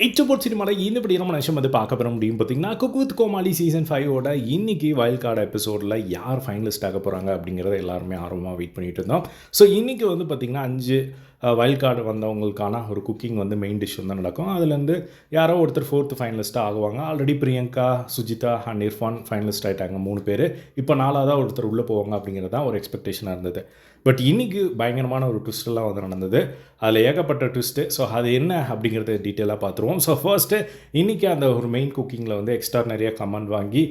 எச்சபோட் சினிமாவில் இந்த படி நம்ம நிமிஷம் வந்து பார்க்க போகிற முடியும் பார்த்தீங்கன்னா குக் கோமாளி சீசன் ஃபைவோட இன்னைக்கு வயல் கார்டு எபிசோடில் யார் ஃபைனலிஸ்ட் ஆக போகிறாங்க அப்படிங்கிறத எல்லாருமே ஆர்வமாக வெயிட் பண்ணிகிட்டு இருந்தோம் ஸோ இன்றைக்கி வந்து பார்த்திங்கன்னா அஞ்சு வயல் கார்டு வந்தவங்களுக்கான ஒரு குக்கிங் வந்து மெயின் டிஷ் வந்து நடக்கும். அதுலேருந்து யாரோ ஒருத்தர் ஃபோர்த்து ஃபைனலிஸ்ட்டாக ஆகுவாங்க. Already Priyanka Sujitha and Irfan finalist ஆகிட்டாங்க மூணு பேர். இப்போ நாலாவதாக ஒருத்தர் உள்ளே போவாங்க அப்படிங்கிறது தான் ஒரு எக்ஸ்பெக்டேஷனாக இருந்தது. பட் இன்றைக்கி பயங்கரமான ஒரு ட்விஸ்டெல்லாம் வந்து நடந்தது. அதில் ஏகப்பட்ட ட்விஸ்ட்டு ஸோ அது என்ன அப்படிங்கிறத டீட்டெயிலாக பார்த்துருவோம் ஸோ ஃபர்ஸ்ட்டு இன்றைக்கி அந்த ஒரு மெயின் குக்கிங்கில் வந்து எக்ஸ்ட்ரா நிறைய கமெண்ட் வாங்கி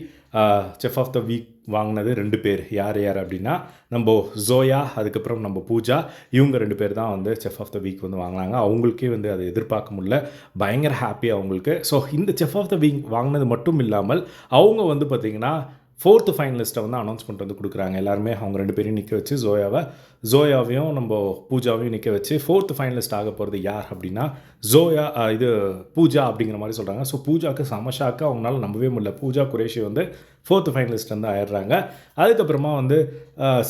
செஃப் ஆஃப் த வீக் வாங்கினது ரெண்டு பேர். யார் யார் அப்படின்னா நம்ம ஜோயா அதுக்கப்புறம் நம்ம பூஜா இவங்க ரெண்டு பேர் தான் வந்து செஃப் ஆஃப் த வீக் வந்து வாங்கினாங்க. அவங்களுக்கே வந்து அதை எதிர்பார்க்க முடியல. பயங்கர ஹாப்பி அவங்களுக்கு. ஸோ இந்த செஃப் ஆஃப் த வீக் வாங்கினது மட்டும் இல்லாமல் அவங்க வந்து பார்த்திங்கன்னா ஃபோர்த்து ஃபைனலிஸ்ட்டை வந்து அனௌன்ஸ்மெண்ட் வந்து கொடுக்குறாங்க. எல்லாருமே அவங்க ரெண்டு பேரையும் நிற்க வச்சு ஜோயாவை ஜோயாவையும் நம்ம பூஜாவையும் நிற்க வச்சு ஃபோர்த்து ஃபைனலிஸ்ட் ஆக போகிறது யார் அப்படின்னா ஜோயா இது பூஜா அப்படிங்கிற மாதிரி சொல்கிறாங்க ஸோ பூஜாவுக்கு சமஷாக்கு அவங்களால நம்பவே முடியல. பூஜா குரேஷி வந்து ஃபோர்த்து ஃபைனலிஸ்ட் வந்து ஆயிடுறாங்க. அதுக்கப்புறமா வந்து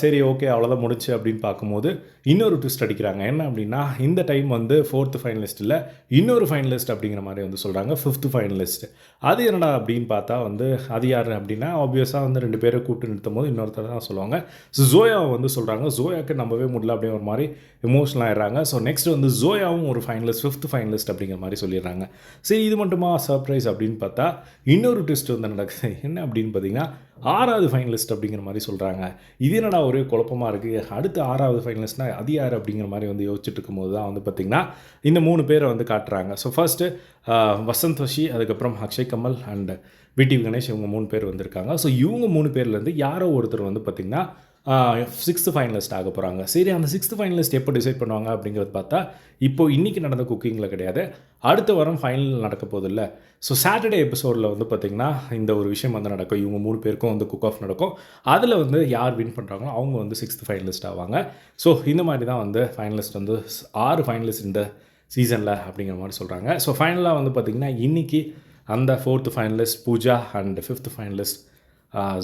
சரி ஓகே அவ்வளோதான் முடிச்சு அப்படின்னு பார்க்கும்போது இன்னொரு ட்விஸ்ட் அடிக்கிறாங்க. என்ன அப்படின்னா இந்த டைம் வந்து ஃபோர்த்து ஃபைனலிஸ்ட்டில் இன்னொரு ஃபைனலிஸ்ட் அப்படிங்கிற மாதிரி வந்து சொல்கிறாங்க ஃபிஃப்த்து ஃபைனலிஸ்ட் அது என்னடா அப்படின்னு பார்த்தா வந்து அது யார் அப்படின்னா ஆப்வியஸாக வந்து ரெண்டு பேரை கூப்பிட்டு நிறுத்தும் போது இன்னொருத்தர் தான் சொல்லுவாங்க. ஸோ ஜோயாவை வந்து சொல்கிறாங்க ஜோயாவுக்கு நம்பவே முடியல அப்படிங்கிற ஒரு மாதிரி எமோஷனல் ஆயிடுறாங்க. ஸோ நெக்ஸ்ட் வந்து ஜோயாவும் ஒரு ஃபைனலிஸ்ட் ஃபிஃப்த் ஃபைனலிஸ்ட் அப்படிங்கிற மாதிரி சொல்லிடுறாங்க. சரி இது மட்டுமா சர்ப்ரைஸ் அப்படின்னு பார்த்தா இன்னொரு ட்விஸ்ட் வந்து நடக்குது. என்ன அப்படின்னு பார்த்தீங்கன்னா ஆறாவது ஃபைனலிஸ்ட் அப்படிங்கிற மாதிரி சொல்கிறாங்க இது என்னடா ஒரே குழப்பமாக இருக்குது அடுத்து ஆறாவது ஃபைனலிஸ்ட்னா அது யார் அப்படிங்கிற மாதிரி வந்து யோசிச்சுட்டு இருக்கும்போது தான் வந்து பார்த்திங்கன்னா இந்த மூணு பேரை வந்து காட்டுறாங்க. ஸோ ஃபர்ஸ்ட்டு வசந்த் வஷி அதுக்கப்புறம் அக்ஷய் கமல் அண்ட் விடி கணேஷ் இவங்க மூணு பேர் வந்திருக்காங்க. ஸோ இவங்க மூணு பேர்லேருந்து யாரோ ஒருத்தர் வந்து பார்த்திங்கன்னா சிக்ஸ்த்து ஃபைனலிஸ்ட் ஆக போகிறாங்க சரி அந்த சிக்ஸ்த்து ஃபைனலிஸ்ட் எப்போ டிசைட் பண்ணுவாங்க அப்படிங்கிறது பார்த்தா இப்போ இன்றைக்கி நடந்த குக்கிங்கில் கிடையாது. அடுத்த வாரம் ஃபைனல் நடக்க போதில்ல ஸோ சாட்டர்டே எபிசோடில் வந்து பார்த்திங்கன்னா இந்த ஒரு விஷயம் வந்து நடக்கும். இவங்க மூணு பேருக்கும் வந்து குக் ஆஃப் நடக்கும். அதில் வந்து யார் வின் பண்ணுறாங்களோ அவங்க வந்து சிக்ஸ்த்து ஃபைனலிஸ்ட் ஆவாங்க. ஸோ இந்த மாதிரி தான் வந்து ஃபைனலிஸ்ட் வந்து ஆறு ஃபைனலிஸ்ட் இந்த சீசனில் அப்படிங்கிற மாதிரி சொல்கிறாங்க ஸோ ஃபைனலாக வந்து பார்த்திங்கன்னா இன்றைக்கி அந்த fourth finalist Pooja and fifth finalist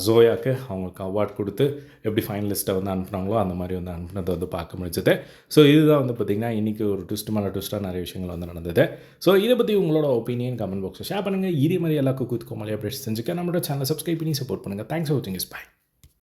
ஜோயாக்கு அவங்களுக்கு அவார்ட் கொடுத்து எப்படி ஃபைனலிஸ்ட்டை வந்து அனுப்புனாங்களோ அந்த மாதிரி வந்து அனுப்புனதை வந்து பார்க்க முடிஞ்சது. ஸோ இதுதான் வந்து பார்த்திங்கன்னா இன்றைக்கி ஒரு ட்விஸ்ட் மேலே ட்விஸ்ட்டாக நிறைய விஷயங்கள் வந்து நடந்தது. ஸோ இதை பற்றி உங்களோட ஒப்பீனியன் கமெண்ட் பாக்ஸில் ஷேர் பண்ணுங்கள் இதே மாதிரி எல்லா குக்கு கோமாளி அப்டேட்ஸ் செஞ்சுக்க நம்மளோட சேனலை சப்ஸ்கிரைப் பண்ணி சப்போர்ட் பண்ணுங்கள் தேங்க்ஸ் ஃபார் வாட்சிங் இஸ் பை